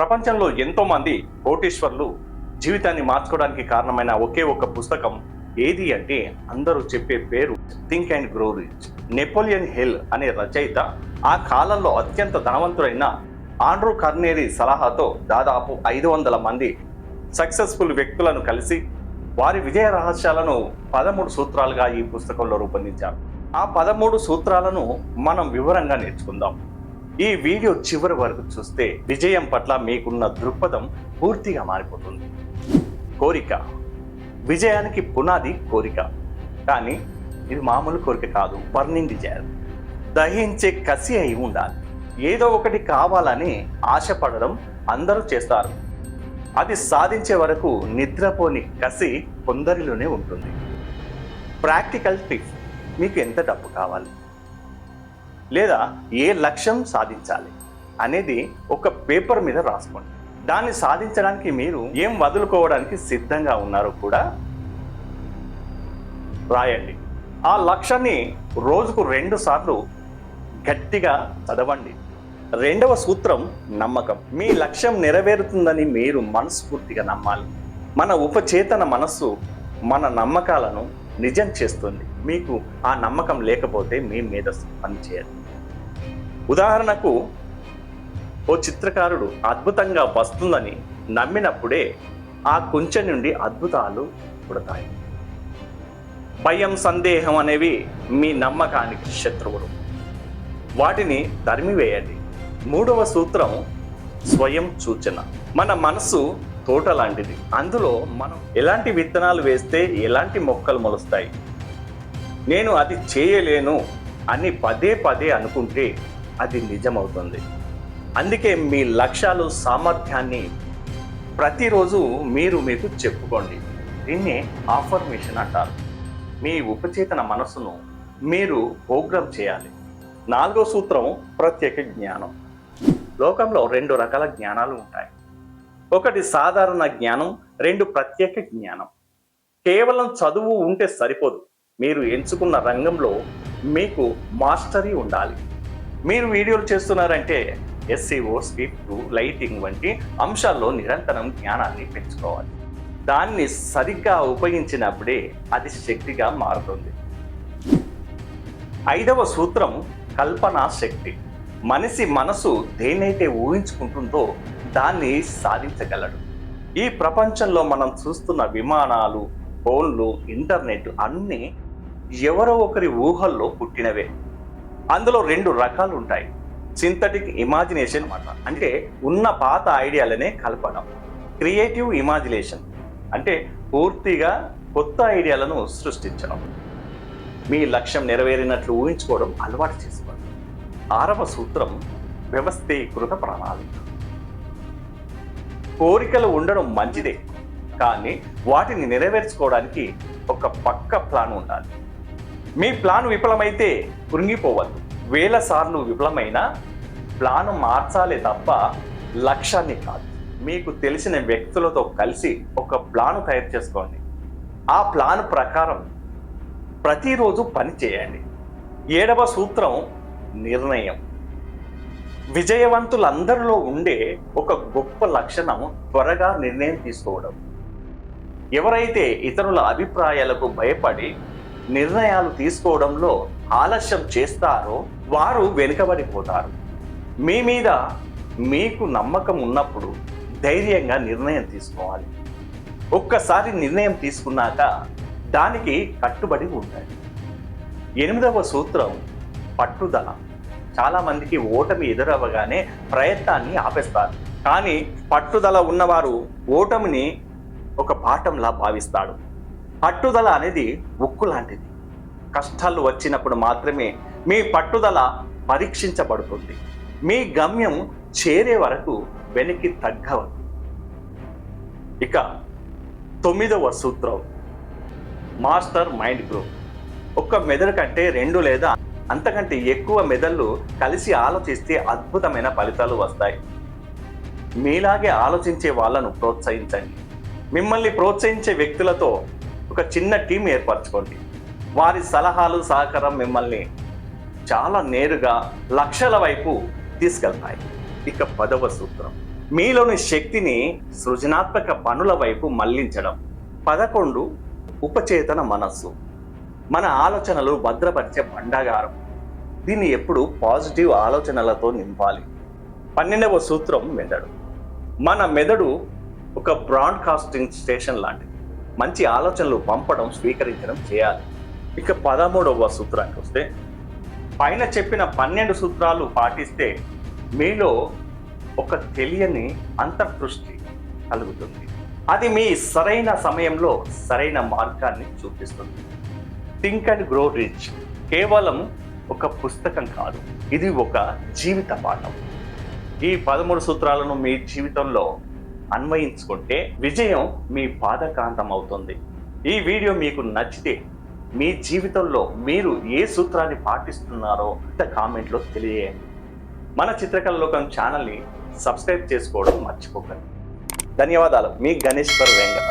ప్రపంచంలో ఎంతో మంది కోటీశ్వర్లు జీవితాన్ని మార్చుకోవడానికి కారణమైన ఒకే ఒక పుస్తకం ఏది అంటే అందరూ చెప్పే పేరు think and grow rich Napoleon Hill అనే రచయిత ఆ కాలంలో అత్యంత ధనవంతుడైన ఆండ్రూ కర్నేరి సలహాతో దాదాపు ఐదు వందల మంది సక్సెస్ఫుల్ వ్యక్తులను కలిసి వారి విజయ రహస్యాలను పదమూడు సూత్రాలుగా ఈ పుస్తకంలో రూపొందించారు. ఆ పదమూడు సూత్రాలను మనం వివరంగా నేర్చుకుందాం. ఈ వీడియో చివరి వరకు చూస్తే విజయం పట్ల మీకున్న దృక్పథం పూర్తిగా మారిపోతుంది. కోరిక. విజయానికి పునాది కోరిక. కానీ ఇది మామూలు కోరిక కాదు బర్నింగ్ డిజైర్ దహించే కసి అయి ఉండాలి. ఏదో ఒకటి కావాలని ఆశపడడం అందరూ చేస్తారు. అది సాధించే వరకు నిద్రపోని కసి కొందరిలోనే ఉంటుంది. Practical tip. మీకు ఎంత డబ్బు కావాలి? లేదా ఏ లక్ష్యం సాధించాలి అనేది ఒక పేపర్ మీద రాసుకోండి. దాన్ని సాధించడానికి మీరు ఏం వదులుకోవడానికి సిద్ధంగా ఉన్నారో కూడా రాయండి. ఆ లక్ష్యాన్ని రోజుకు రెండు సార్లు గట్టిగా చదవండి. రెండవ సూత్రం నమ్మకం. మీ లక్ష్యం నెరవేరుతుందని మీరు మనస్ఫూర్తిగా నమ్మాలి. మన ఉపచేతన మనస్సు మన నమ్మకాలను నిజం చేస్తుంది. మీకు ఆ నమ్మకం లేకపోతే మీ మీద పనిచేయదు. ఉదాహరణకు ఓ చిత్రకారుడు అద్భుతంగా వస్తుందని నమ్మినప్పుడే ఆ కుంచె నుండి అద్భుతాలు పుడతాయి. భయం సందేహం అనేవి మీ నమ్మకానికి శత్రువులు. వాటిని తరిమివేయండి. మూడవ సూత్రం స్వయం సూచన. మన మనసు తోట లాంటిది అందులో మనం ఎలాంటి విత్తనాలు వేస్తే ఎలాంటి మొక్కలు మొలుస్తాయి? నేను అది చేయలేను అని పదే పదే అనుకుంటే అది నిజమవుతుంది. అందుకే మీ లక్ష్యాలు సామర్థ్యాన్ని ప్రతిరోజు మీరు మీకు చెప్పుకోండి. దీన్నే ఆఫర్మేషన్ అంటారు. మీ ఉపచేతన మనసును మీరు ప్రోగ్రామ్ చేయాలి. నాలుగో సూత్రం ప్రత్యేక జ్ఞానం. లోకంలో రెండు రకాల జ్ఞానాలు ఉంటాయి. ఒకటి సాధారణ జ్ఞానం రెండు ప్రత్యేక జ్ఞానం. కేవలం చదువు ఉంటే సరిపోదు. మీరు ఎంచుకున్న రంగంలో మీకు మాస్టరీ ఉండాలి. మీరు వీడియోలు చేస్తున్నారంటే ఎస్సీఓ స్క్రిప్ట్ లైటింగ్ వంటి అంశాల్లో నిరంతరం జ్ఞానాన్ని పెంచుకోవాలి. దాన్ని సరిగ్గా ఉపయోగించినప్పుడే అది శక్తిగా మారుతుంది. ఐదవ సూత్రం కల్పనా శక్తి. మనిషి మనసు దేనైతే ఊహించుకుంటుందో దాన్ని సాధించగలడు. ఈ ప్రపంచంలో మనం చూస్తున్న విమానాలు ఫోన్లు ఇంటర్నెట్ అన్నీ ఎవరో ఒకరి ఊహల్లో పుట్టినవే. అందులో రెండు రకాలు ఉంటాయి. సింథటిక్ ఇమాజినేషన్ అన్నమాట అంటే ఉన్న పాత ఐడియాలనే కలపడం. Creative imagination. అంటే పూర్తిగా కొత్త ఐడియాలను సృష్టించడం. మీ లక్ష్యం నెరవేరినట్లు ఊహించుకోవడం అలవాటు చేసుకోండి ఆరవ సూత్రం వ్యవస్థీకృత ప్రణాళిక. కోరికలు ఉండడం మంచిదే. కానీ వాటిని నెరవేర్చుకోవడానికి ఒక పక్క ప్లాన్ ఉండాలి. మీ ప్లాన్ విఫలమైతే కృంగిపోవద్దు. వేల సార్లు విఫలమైన ప్లాన్ మార్చాలి తప్ప లక్ష్యాన్ని కాదు. మీకు తెలిసిన వ్యక్తులతో కలిసి ఒక ప్లాన్ తయారు చేసుకోండి. ఆ ప్లాన్ ప్రకారం ప్రతిరోజు పని చేయండి. ఏడవ సూత్రం నిర్ణయం. విజయవంతులందరిలో ఉండే ఒక గొప్ప లక్షణం త్వరగా నిర్ణయం తీసుకోవడం. ఎవరైతే ఇతరుల అభిప్రాయాలకు భయపడి నిర్ణయాలు తీసుకోవడంలో ఆలస్యం చేస్తారో వారు వెనుకబడిపోతారు. మీ మీద మీకు నమ్మకం ఉన్నప్పుడు ధైర్యంగా నిర్ణయం తీసుకోవాలి. ఒక్కసారి నిర్ణయం తీసుకున్నాక దానికి కట్టుబడి ఉండాలి ఎనిమిదవ సూత్రం పట్టుదల. చాలామందికి ఓటమి ఎదురవ్వగానే ప్రయత్నాన్ని ఆపేస్తారు. కానీ పట్టుదల ఉన్నవారు ఓటమిని ఒక పాఠంలా భావిస్తాడు పట్టుదల అనేది ఉక్కు లాంటిది. కష్టాలు వచ్చినప్పుడు మాత్రమే మీ పట్టుదల పరీక్షించబడుతుంది. మీ గమ్యం చేరే వరకు వెనక్కి తగ్గవద్దు. ఇక తొమ్మిదవ సూత్రం. మాస్టర్ మైండ్ గ్రూప్ ఒక్క మెదడు కంటే రెండు లేదా అంతకంటే ఎక్కువ మెదళ్ళు కలిసి ఆలోచిస్తే అద్భుతమైన ఫలితాలు వస్తాయి. మీలాగే ఆలోచించే వాళ్ళను ప్రోత్సహించండి. మిమ్మల్ని ప్రోత్సహించే వ్యక్తులతో ఒక చిన్న టీం ఏర్పరచుకోండి. వారి సలహాలు సహకారం మిమ్మల్ని చాలా నేరుగా లక్షల వైపు తీసుకెళ్తాయి. ఇక పదవ సూత్రం. మీలోని శక్తిని సృజనాత్మక పనుల వైపు మళ్ళించడం. పదకొండు ఉపచేతన మనస్సు. మన ఆలోచనలు భద్రపరిచే బండాగారం. దీన్ని ఎప్పుడు పాజిటివ్ ఆలోచనలతో నింపాలి. పన్నెండవ సూత్రం మెదడు. మన మెదడు ఒక బ్రాడ్కాస్టింగ్ స్టేషన్ లాంటిది. మంచి ఆలోచనలు పంపడం స్వీకరించడం చేయాలి. ఇక పదమూడవ సూత్రానికి వస్తే పైన చెప్పిన పన్నెండు సూత్రాలు పాటిస్తే మీలో ఒక తెలియని అంతర్దృష్టి కలుగుతుంది. అది మీ సరైన సమయంలో సరైన మార్గాన్ని చూపిస్తుంది. థింక్ అండ్ గ్రో రిచ్ కేవలం ఒక పుస్తకం కాదు ఇది ఒక జీవిత పాఠం. ఈ పదమూడు సూత్రాలను మీ జీవితంలో అన్వయించుకుంటే విజయం మీ పాదకాంతం అవుతుంది. ఈ వీడియో మీకు నచ్చితే మీ జీవితంలో మీరు ఏ సూత్రాన్ని పాటిస్తున్నారో అంత కామెంట్లో తెలియజేయండి. మన చిత్రకళ లోకం ఛానల్ని సబ్స్క్రైబ్ చేసుకోవడం మర్చిపోకండి. ధన్యవాదాలు. మీ గణేశ్వర్ వెంకట